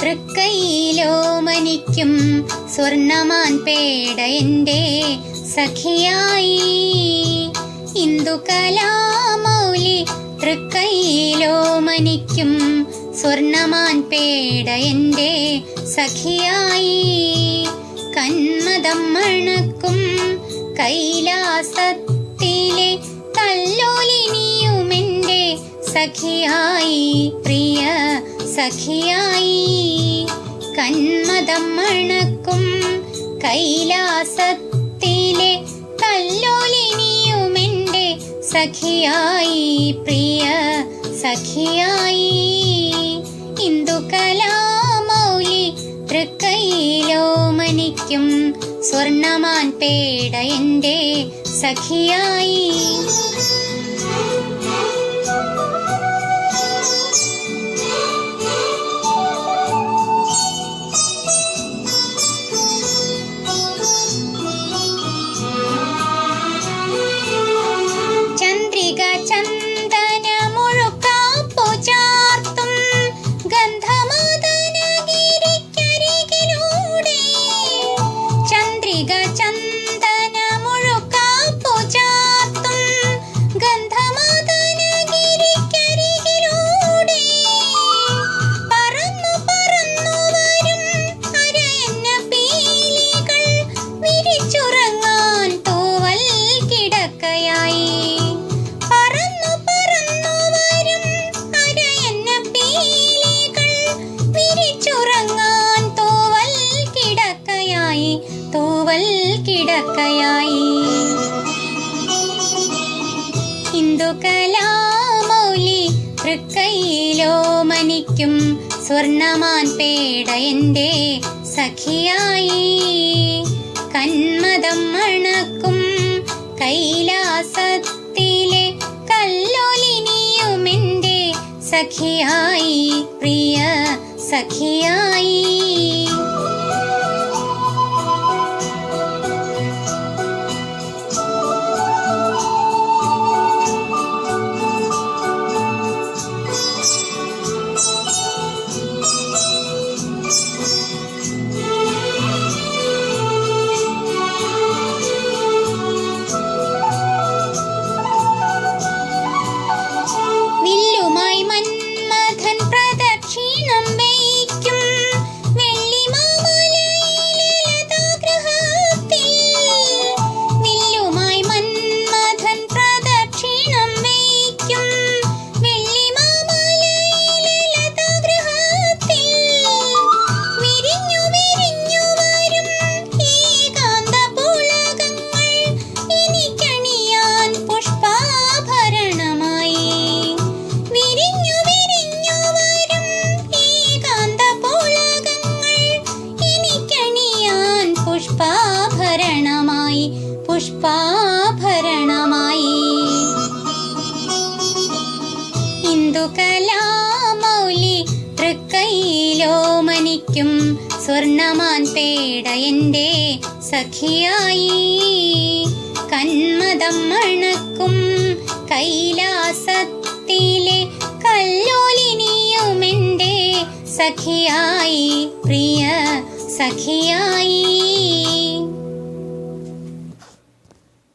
തൃക്കൈയിലോ മനിക്കും സ്വർണമാൻ പേട എന്റെ സഖിയായി. ഇന്ദു കലാമൗലി തൃക്കൈയിലോ മനിക്കും സ്വർണമാൻ പേട എന്റെ സഖിയായി. കന്മതം മണക്കും കൈലാസത്തിലെ കല്ലോലിനിയുമെന്റെ സഖിയായി. പ്രിയ സഖിയായി കന്മതം മണക്കും കൈലാസത്തിലെ കല്ലോലിനിയുമെന്റെ സഖിയായി. പ്രിയ സഖിയായി. ഇന്ദു കലാമൗലി തൃക്കൈയിലോ മനിക്കും സ്വർണമാൻ പേട എന്റെ സഖിയായി. കിടക്കയായി. ഹിന്ദു കലാമൗലി തൃക്കൈയിലോ മനിക്കും സ്വർണമാൻ പേട എന്റെ സഖിയായി. കന്മതം മണക്കും കൈലാസത്തിലെ കല്ലോലിനിയുമെന്റെ സഖിയായി. പ്രിയ സഖിയായി. പുഷ്പാഭരണമായി പുഷ്പാഭരണമായി. ഇന്ദുകലാമൗലി തൃക്കൈലോ മനിക്കും സ്വർണമാൻ പേട എന്റെ സഖിയായി. കന്മതം മണക്കും കൈലാസത്തിലെ കല്ലോലിനിയുമെന്റെ സഖിയായി പ്രിയ സഖിയായി.